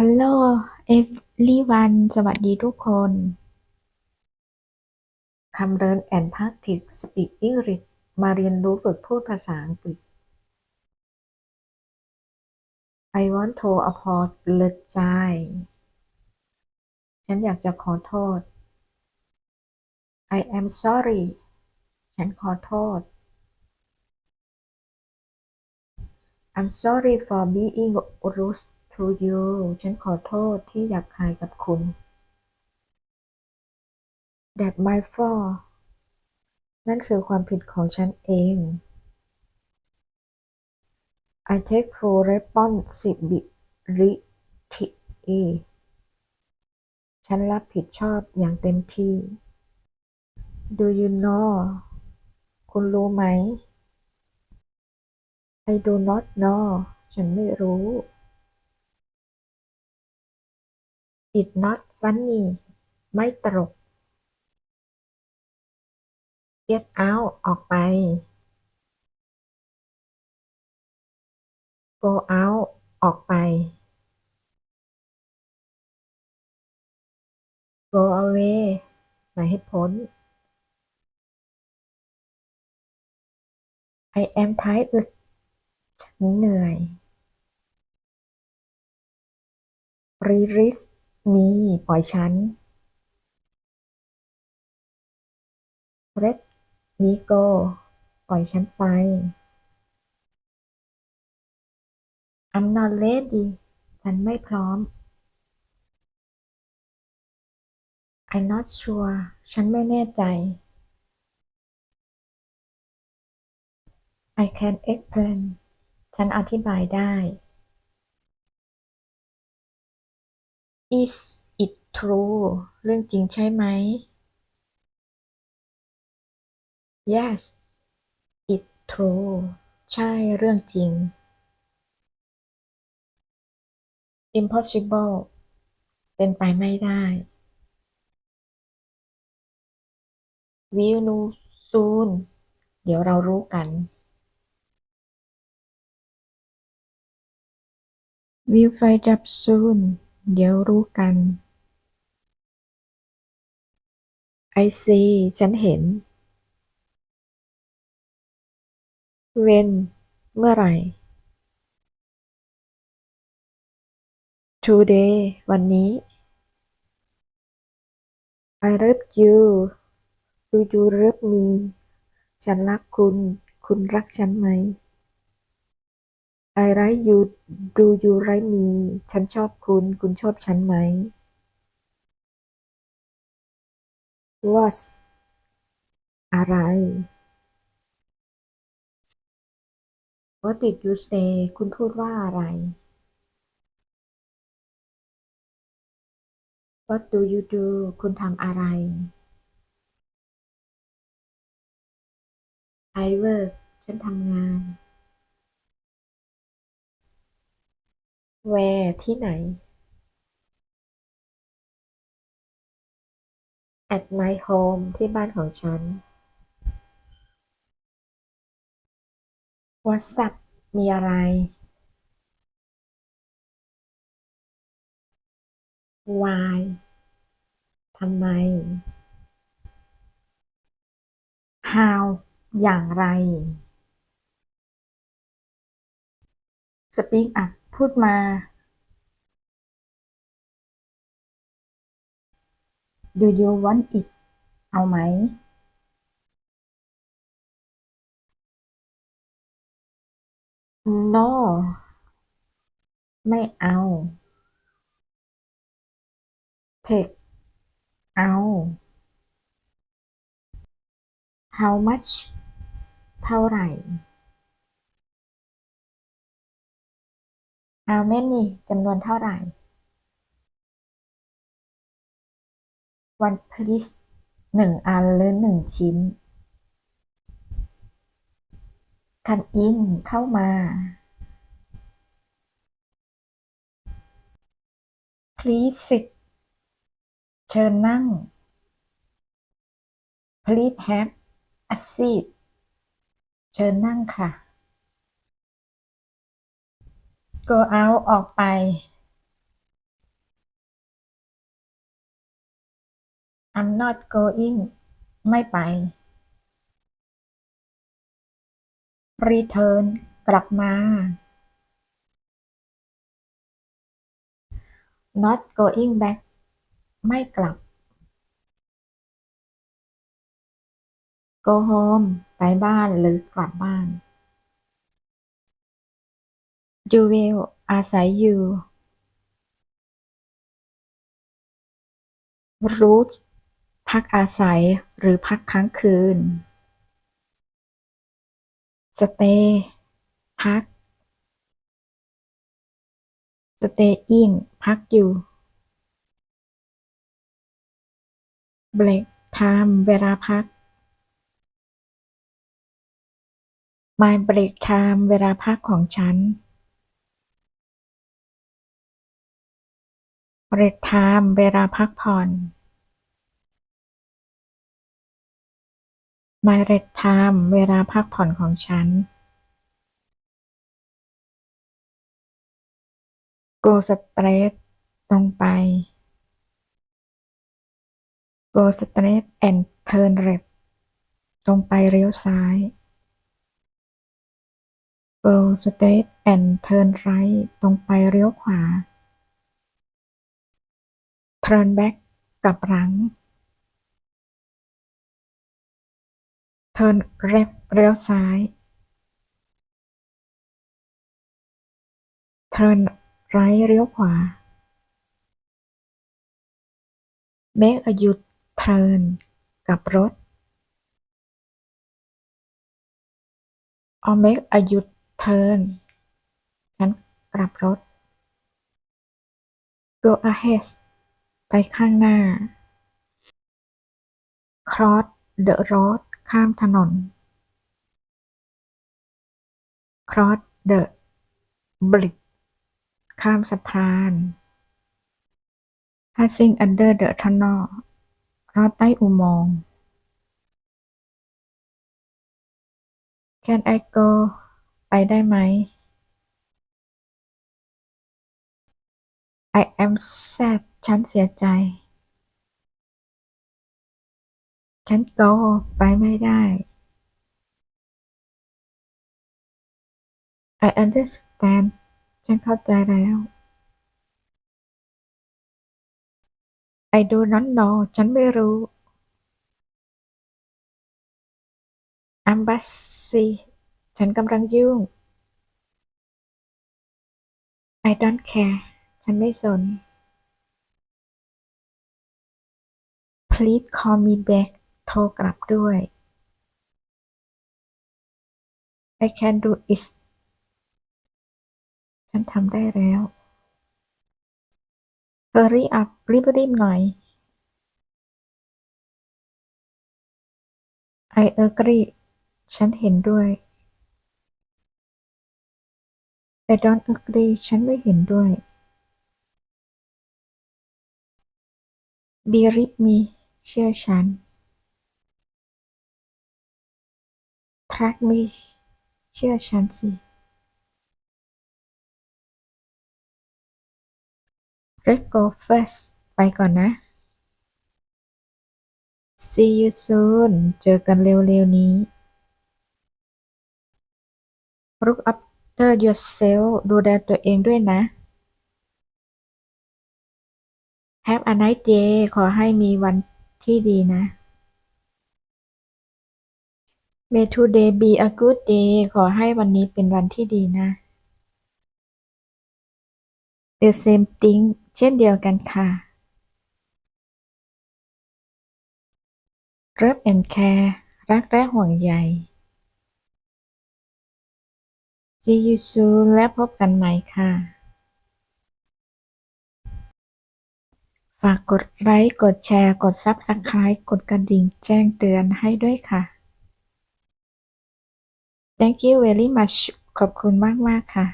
Hello everyone สวัสดีทุกคน คำเริญ and practice speak English มาเรียนรู้ฝึกพูดภาษาอังกฤษ I want to apologize ฉันอยากจะขอโทษ I am sorry ฉันขอโทษ I'm sorry for being rude to you ฉันขอโทษที่หยาบคายกับคุณ That my fault นั่นคือความผิดของฉันเอง I take full responsibility ฉันรับผิดชอบอย่างเต็มที่ Do you know คุณรู้ไหม I do not know ฉันไม่รู้ It's not funny ไม่ตลก Get out ออกไป Go out ออกไป Go away ไปให้พ้น I am tired ฉันเหนื่อย Release me ปล่อยฉัน Let me go ปล่อยฉันไป I'm not ready ฉันไม่พร้อม I'm not sure ฉันไม่แน่ใจ I can explain ฉันอธิบายได้ Is it true เรื่องจริงใช่ไหม Yes it true ใช่เรื่องจริง Impossible เป็นไปไม่ได้ We'll know soon เดี๋ยวเรารู้กัน We'll find out soon เดี๋ยวรู้กัน I see ฉันเห็น When เมื่อไหร่ Today วันนี้ I love you Do you love me ฉันรักคุณ คุณรักฉันไหม I like you Do you like me ฉันชอบคุณ คุณชอบฉันไหม What อะไร What did you say คุณพูดว่าอะไร What do you do คุณทำอะไร I work ฉันทำงาน Where ที่ไหน At my home ที่บ้านของฉัน What's up มีอะไร Why ทำไม How อย่างไร Speak up พูดมา Do you want it เอาไหม No ไม่เอา Take เอา How much เท่าไหร่ เอาเม็ดนี่จำนวนเท่าไหร่วัน piece หนึ่งอันหรือหนึ่งชิ้นคันอินเข้ามา please sit เชิญนั่ง please have a seat เชิญนั่งค่ะ go out ออกไป I'm not going ไม่ไป return กลับมา not going back ไม่กลับ go home ไปบ้านหรือกลับบ้าน you will อาศัยอยู่ root พักอาศัยหรือพักค้างคืน stay พัก staying พักอยู่ break time เวลาพัก my break time เวลาพักของฉัน break time เวลาพักผ่อน my break time เวลาพักผ่อนของฉัน go straight ตรงไป go straight and turn left ตรงไปเลี้ยวซ้าย go straight and turn right ตรงไปเลี้ยวขวา turn back กลับหลัง turn left เลี้ยวซ้าย turn right เลี้ยวขวา make a U-turn กลับรถ or make a U-turn ฉันกลับรถ go ahead ไปข้างหน้า cross the road ข้ามถนน cross the bridge ข้ามสะพาน passing under the tunnel ลอดใต้อุโมงค์ can I go ไปได้ไหม I am sad ฉันเสียใจ can't go ไปไม่ได้ I understand ฉันเข้าใจแล้ว I do not know ฉันไม่รู้ I'm busy ฉันกำลังยุ่ง I don't care ฉันไม่สน Please call me back โทรกลับด้วย I can do it ฉันทำได้แล้ว Hurry up รีบๆหน่อย I agree ฉันเห็นด้วย I don't agree ฉันไม่เห็นด้วย Believe me เชื่อฉันทรักมิชเชื่อฉันสิ เร็กโกเฟสไปก่อนนะ see you soon เจอกันเร็วๆนี้ look after yourself ดูแลตัวเองด้วยนะ Have a nice day ขอให้มีวัน ที่ดีนะ May today be a good day ขอให้วันนี้เป็นวันที่ดีนะ The same thing เช่นเดียวกันค่ะ Love and care รักและห่วงใย See you soon และพบกันใหม่ค่ะากกดไลค์ กดแชร์ กดซับสไคร b ์กดกระดิ่งแจ้งเตือนให้ด้วยค่ะ Thank you very much ขอบคุณมากๆค่ะ